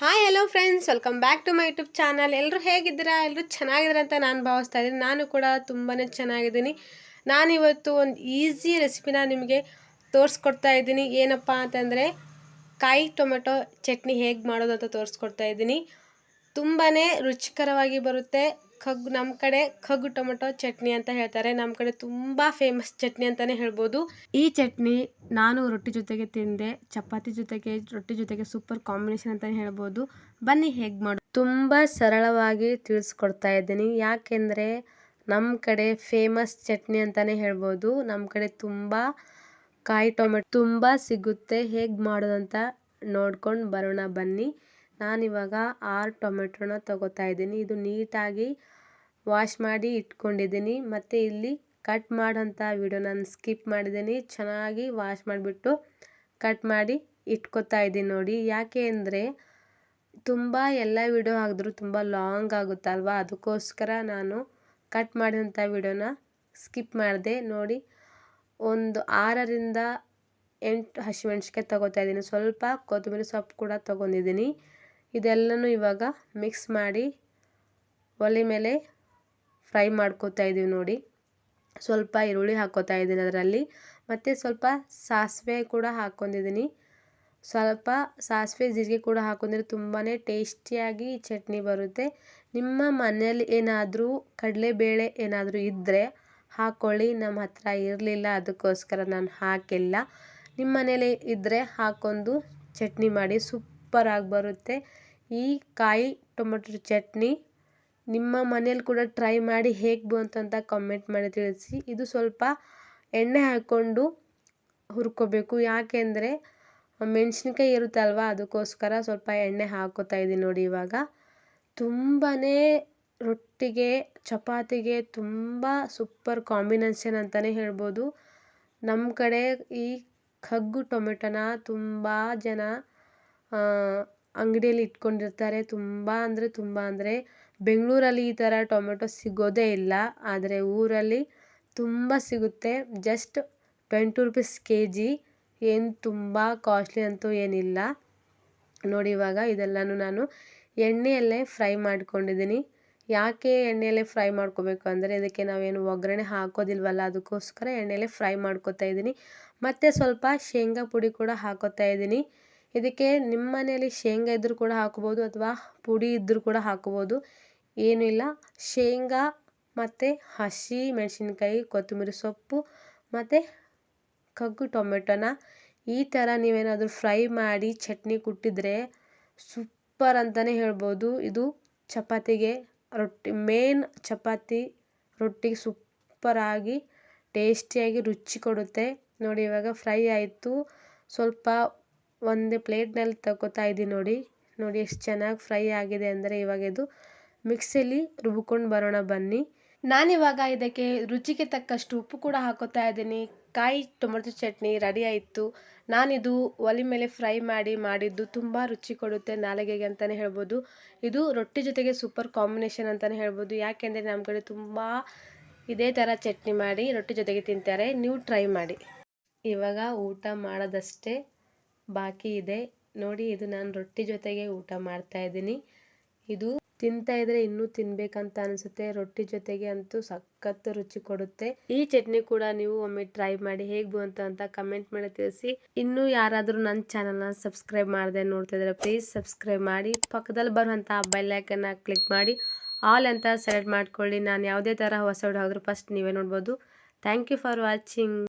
Hi hello friends welcome back to my YouTube channel ಎಲ್ಲರೂ ಹೇಗಿದ್ದೀರಾ? ಎಲ್ಲರೂ ಚೆನ್ನಾಗಿದ್ದೀರಾ ಅಂತ ನಾನು ಭಾವಿಸ್ತಾ ಇದ್ದೀನಿ. ನಾನು ಕೂಡ ತುಂಬಾ ಚೆನ್ನಾಗಿದ್ದೀನಿ. ನಾನಿವತ್ತು ಒಂದು ಈಸಿ ರೆಸಿಪಿನ ನಿಮಗೆ ತೋರಿಸ್ಕೊಡ್ತಾ ಇದ್ದೀನಿ. ಏನಪ್ಪ ಅಂತಂದರೆ, ಕಾಯಿ, ಟೊಮೆಟೊ ಚಟ್ನಿ ಹೇಗೆ ಮಾಡೋದು ಅಂತ ತೋರಿಸ್ಕೊಡ್ತಾ ಇದ್ದೀನಿ. ತುಂಬಾ ರುಚಿಕರವಾಗಿ ಬರುತ್ತೆ. ಕಗ್ಗು ನಮ್ಮ ಕಡೆ ಕಗ್ಗು ಟೊಮೆಟೊ ಚಟ್ನಿ ಅಂತ ಹೇಳ್ತಾರೆ. ನಮ್ಮ ಕಡೆ ತುಂಬ ಫೇಮಸ್ ಚಟ್ನಿ ಅಂತಲೇ ಹೇಳ್ಬೋದು. ಈ ಚಟ್ನಿ ನಾನು ರೊಟ್ಟಿ ಜೊತೆಗೆ ತಿಂದೆ, ಚಪಾತಿ ಜೊತೆಗೆ, ರೊಟ್ಟಿ ಜೊತೆಗೆ ಸೂಪರ್ ಕಾಂಬಿನೇಷನ್ ಅಂತಲೇ ಹೇಳ್ಬೋದು. ಬನ್ನಿ ಹೇಗೆ ಮಾಡು. ತುಂಬ ಸರಳವಾಗಿ ತಿಳಿಸ್ಕೊಡ್ತಾ ಇದ್ದೀನಿ. ಯಾಕೆಂದರೆ ನಮ್ಮ ಕಡೆ ಫೇಮಸ್ ಚಟ್ನಿ ಅಂತಲೇ ಹೇಳ್ಬೋದು. ನಮ್ಮ ಕಡೆ ತುಂಬ ಕಾಯಿ ಟೊಮೆಟೊ ತುಂಬ ಸಿಗುತ್ತೆ. ಹೇಗೆ ಮಾಡೋದಂತ ನೋಡ್ಕೊಂಡು ಬರೋಣ ಬನ್ನಿ. ನಾನಿವಾಗ ಆರು ಟೊಮೆಟೊನ ತಗೋತಾ ಇದ್ದೀನಿ. ಇದು ನೀಟಾಗಿ ವಾಶ್ ಮಾಡಿ ಇಟ್ಕೊಂಡಿದ್ದೀನಿ. ಮತ್ತು ಇಲ್ಲಿ ಕಟ್ ಮಾಡೋಂಥ ವಿಡಿಯೋ ನಾನು ಸ್ಕಿಪ್ ಮಾಡಿದ್ದೀನಿ. ಚೆನ್ನಾಗಿ ವಾಶ್ ಮಾಡಿಬಿಟ್ಟು ಕಟ್ ಮಾಡಿ ಇಟ್ಕೊತಾ ಇದ್ದೀನಿ ನೋಡಿ. ಯಾಕೆ ಅಂದರೆ ತುಂಬ ಎಲ್ಲ ವಿಡಿಯೋ ಹಾಕಿದ್ರು ತುಂಬ ಲಾಂಗ್ ಆಗುತ್ತಲ್ವ? ಅದಕ್ಕೋಸ್ಕರ ನಾನು ಕಟ್ ಮಾಡಿದಂಥ ವಿಡಿಯೋನ ಸ್ಕಿಪ್ ಮಾಡಿದೆ. ನೋಡಿ, ಒಂದು ಆರರಿಂದ ಎಂಟು ಹಸಿಮೆಣ್ಸಿಕಾಯಿ ತೊಗೋತಾ ಇದ್ದೀನಿ. ಸ್ವಲ್ಪ ಕೊತ್ತಂಬರಿ ಸೊಪ್ಪು ಕೂಡ ತೊಗೊಂಡಿದ್ದೀನಿ. ಇದೆಲ್ಲನೂ ಇವಾಗ ಮಿಕ್ಸ್ ಮಾಡಿ ಒಲೆ ಮೇಲೆ ಫ್ರೈ ಮಾಡ್ಕೋತಾ ಇದ್ದೀವಿ ನೋಡಿ. ಸ್ವಲ್ಪ ಈರುಳ್ಳಿ ಹಾಕ್ಕೋತಾ ಇದ್ದೀನಿ ಅದರಲ್ಲಿ. ಮತ್ತು ಸ್ವಲ್ಪ ಸಾಸಿವೆ ಕೂಡ ಹಾಕ್ಕೊಂಡಿದ್ದೀನಿ ಸ್ವಲ್ಪ ಸಾಸಿವೆ, ಜೀರಿಗೆ ಕೂಡ ಹಾಕೊಂಡ್ರೆ ತುಂಬಾ ಟೇಸ್ಟಿಯಾಗಿ ಚಟ್ನಿ ಬರುತ್ತೆ. ನಿಮ್ಮ ಮನೆಯಲ್ಲಿ ಏನಾದರೂ ಕಡಲೆಬೇಳೆ ಏನಾದರೂ ಇದ್ದರೆ ಹಾಕ್ಕೊಳ್ಳಿ ನಮ್ಮ ಹತ್ರ ಇರಲಿಲ್ಲ, ಅದಕ್ಕೋಸ್ಕರ ನಾನು ಹಾಕಿಲ್ಲ. ನಿಮ್ಮ ಮನೇಲಿ ಇದ್ದರೆ ಹಾಕ್ಕೊಂಡು ಚಟ್ನಿ ಮಾಡಿ ಸೂಪರಾಗಿ ಬರುತ್ತೆ. ಈ ಕಾಯಿ, ಟೊಮೆಟೊ ಚಟ್ನಿ ನಿಮ್ಮ ಮನೇಲಿ ಕೂಡ ಟ್ರೈ ಮಾಡಿ ಹೇಗೆ ಬಂತು ಅಂತ ಕಮೆಂಟ್ ಮಾಡಿ ತಿಳಿಸಿ. ಇದು ಸ್ವಲ್ಪ ಎಣ್ಣೆ ಹಾಕ್ಕೊಂಡು ಹುರ್ಕೋಬೇಕು. ಯಾಕೆಂದರೆ ಮೆಣಸಿನ್ಕಾಯಿ ಇರುತ್ತಲ್ವ ಅದಕ್ಕೋಸ್ಕರ ಸ್ವಲ್ಪ ಎಣ್ಣೆ ಹಾಕೋತಾ ಇದ್ದೀನಿ ನೋಡಿ ಇವಾಗ. ತುಂಬಾ ರೊಟ್ಟಿಗೆ, ಚಪಾತಿಗೆ ತುಂಬ ಸೂಪರ್ ಕಾಂಬಿನೇಷನ್ ಅಂತಲೇ ಹೇಳ್ಬೋದು. ನಮ್ಮ ಕಡೆ ಈ ಕಗ್ಗು ಟೊಮೆಟೊನ ತುಂಬ ಜನ ಅಂಗಡಿಯಲ್ಲಿ ಇಟ್ಕೊಂಡಿರ್ತಾರೆ. ತುಂಬ ಅಂದರೆ ತುಂಬ ಅಂದರೆ ಬೆಂಗಳೂರಲ್ಲಿ ಈ ಥರ ಟೊಮೆಟೊ ಸಿಗೋದೇ ಇಲ್ಲ. ಆದರೆ ಊರಲ್ಲಿ ತುಂಬ ಸಿಗುತ್ತೆ. Just twenty rupees K G ಏನು ತುಂಬ ಕಾಸ್ಟ್ಲಿ ಅಂತೂ ಏನಿಲ್ಲ. ನೋಡಿ ಇವಾಗ ಇದೆಲ್ಲನೂ ನಾನು ಎಣ್ಣೆಯಲ್ಲೇ ಫ್ರೈ ಮಾಡ್ಕೊಂಡಿದ್ದೀನಿ. ಯಾಕೆ ಎಣ್ಣೆಯಲ್ಲೇ ಫ್ರೈ ಮಾಡ್ಕೋಬೇಕು ಅಂದರೆ ಇದಕ್ಕೆ ನಾವೇನು ಒಗ್ಗರಣೆ ಹಾಕೋದಿಲ್ವಲ್ಲ, ಅದಕ್ಕೋಸ್ಕರ ಎಣ್ಣೆಯಲ್ಲೇ ಫ್ರೈ ಮಾಡ್ಕೋತಾ ಇದ್ದೀನಿ. ಮತ್ತು ಸ್ವಲ್ಪ ಶೇಂಗಾ ಪುಡಿ ಕೂಡ ಹಾಕೋತಾ ಇದ್ದೀನಿ. ಇದಕ್ಕೆ ನಿಮ್ಮ ಮನೆಯಲ್ಲಿ ಶೇಂಗಾ ಇದ್ದರೂ ಕೂಡ ಹಾಕ್ಬೋದು ಅಥವಾ ಪುಡಿ ಇದ್ದರೂ ಕೂಡ ಹಾಕ್ಬೋದು. ಏನೂ ಇಲ್ಲ. ಶೇಂಗಾ ಮತ್ತು ಹಸಿ ಮೆಣಸಿನ್ಕಾಯಿ, ಕೊತ್ತಂಬರಿ ಸೊಪ್ಪು ಮತ್ತು ಕಗ್ಗು, ಟೊಮೆಟೊನ. ಈ ಥರ ನೀವೇನಾದರೂ ಫ್ರೈ ಮಾಡಿ ಚಟ್ನಿ ಕುಟ್ಟಿದರೆ ಸೂಪರ್ ಅಂತಲೇ ಹೇಳ್ಬೋದು. ಇದು ಚಪಾತಿಗೆ ರೊಟ್ಟಿ, ಮೇನ್ ಚಪಾತಿ ರೊಟ್ಟಿಗೆ ಸೂಪರಾಗಿ, ಟೇಸ್ಟಿಯಾಗಿ ರುಚಿ ಕೊಡುತ್ತೆ. ನೋಡಿ ಇವಾಗ ಫ್ರೈ ಆಯಿತು. ಸ್ವಲ್ಪ ಒಂದು ಪ್ಲೇಟ್ನಲ್ಲಿ ತಗೋತಾ ಇದ್ದೀನಿ ನೋಡಿ. ನೋಡಿ ಎಷ್ಟು ಚೆನ್ನಾಗಿ ಫ್ರೈ ಆಗಿದೆ ಅಂದರೆ ಇವಾಗ ಇದು ಮಿಕ್ಸಿಲಿ ರುಬ್ಕೊಂಡು ಬರೋಣ ಬನ್ನಿ. ನಾನಿವಾಗ ಇದಕ್ಕೆ ರುಚಿಗೆ ತಕ್ಕಷ್ಟು ಉಪ್ಪು ಕೂಡ ಹಾಕೋತಾ ಇದ್ದೀನಿ. ಕಾಯಿ ಟೊಮೆಟೊ ಚಟ್ನಿ ರೆಡಿ ಆಯಿತು. ನಾನಿದು ಒಲೆ ಮೇಲೆ ಫ್ರೈ ಮಾಡಿ ಮಾಡಿದ್ದು ತುಂಬ ರುಚಿ ಕೊಡುತ್ತೆ ನಾಲಿಗೆಗೆ ಅಂತಲೇ ಹೇಳ್ಬೋದು. ಇದು ರೊಟ್ಟಿ ಜೊತೆಗೆ ಸೂಪರ್ ಕಾಂಬಿನೇಷನ್ ಅಂತಲೇ ಹೇಳ್ಬೋದು. ಯಾಕೆಂದರೆ ನಮ್ಮ ಕಡೆ ತುಂಬ ಇದೇ ಥರ ಚಟ್ನಿ ಮಾಡಿ ರೊಟ್ಟಿ ಜೊತೆಗೆ ತಿಂತಾರೆ. ನೀವು ಟ್ರೈ ಮಾಡಿ. ಇವಾಗ ಊಟ ಮಾಡೋದಷ್ಟೇ. ಬಾಕಿ ಇದೆ. ನೋಡಿ, ಇದು ನಾನು ರೊಟ್ಟಿ ಜೊತೆಗೆ ಊಟ ಮಾಡ್ತಾ ಇದ್ದೀನಿ. ಇದು ತಿಂತಾ ಇದ್ರೆ ಇನ್ನೂ ತಿನ್ಬೇಕಂತ ಅನಿಸುತ್ತೆ. ರೊಟ್ಟಿ ಜೊತೆಗೆ ಅಂತೂ ಸಖತ್ ರುಚಿ ಕೊಡುತ್ತೆ. ಈ ಚಟ್ನಿ ಕೂಡ ನೀವು ಒಮ್ಮೆ ಟ್ರೈ ಮಾಡಿ ಹೇಗೆ ಬಂತು ಅಂತ ಕಮೆಂಟ್ ಮಾಡಿ ತಿಳಿಸಿ. ಇನ್ನೂ ಯಾರಾದರೂ ನನ್ನ ಚಾನಲ್ನ ಸಬ್ಸ್ಕ್ರೈಬ್ ಮಾಡದೆ ನೋಡ್ತಾ ಇದ್ರೆ ಪ್ಲೀಸ್ ಸಬ್ಸ್ಕ್ರೈಬ್ ಮಾಡಿ. ಪಕ್ಕದಲ್ಲಿ ಬರುವಂಥ ಬೆಲ್ಲೈಕನ್ನ ಕ್ಲಿಕ್ ಮಾಡಿ. ಆಲ್ ಅಂತ ಸೆಲೆಕ್ಟ್ ಮಾಡ್ಕೊಳ್ಳಿ. ನಾನು ಯಾವುದೇ ಥರ ಹೊಸ ಹಾಕಿದ್ರು ಫಸ್ಟ್ ನೀವೇ ನೋಡ್ಬೋದು. Thank you for watching